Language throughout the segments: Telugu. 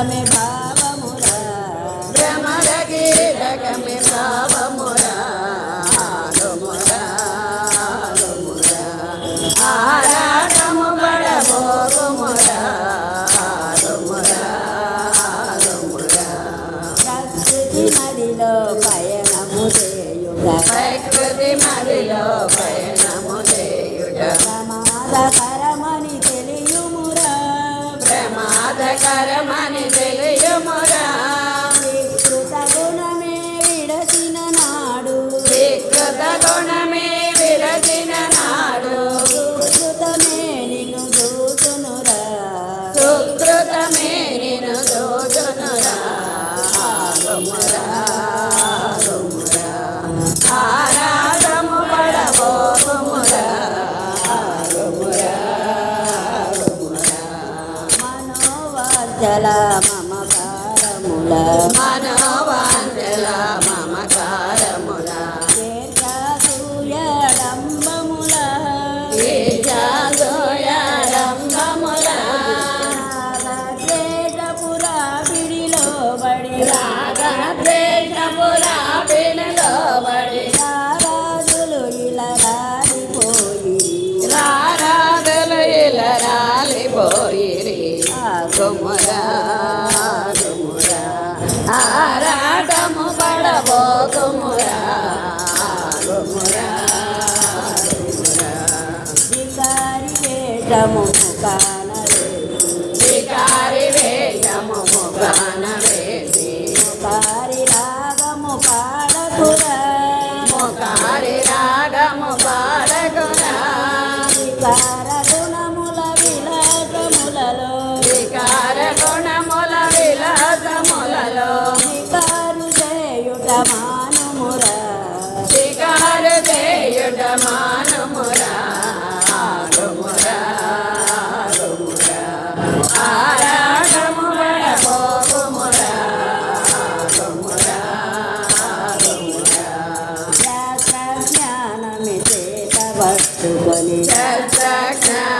రకమే భావమురా. భ్రమరగే రకమే భావమురా. ఆడుమురా ఆడుమురా ఆరాటము పడబోగుమురా. ఆడుమురా ఆడుమురా ప్రకృతి మదిలో పయనము చేయుగా ప్రకృతి మదిలో పయన మమకారముల పోయిరి. గుమురా గుమురా ఆరాటము పడబో గుమురా గుమురా వికారి వేషము కానవేసి వికారి వేషము కానవేసి కారి రాగము పాడకురా. Jack, Jack, Jack.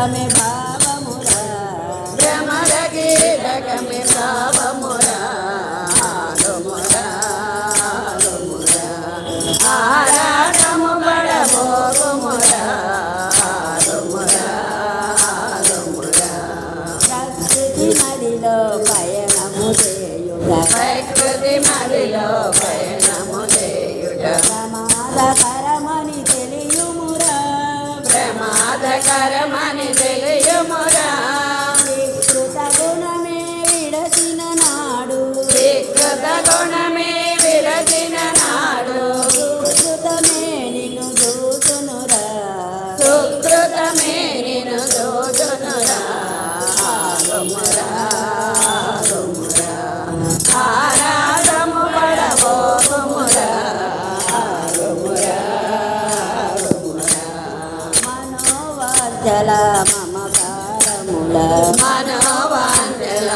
రకమే భావమురా. భ్రమర కీలకమే భావమురా. మనోవాంఛల మమకారముల. మనోవాంఛల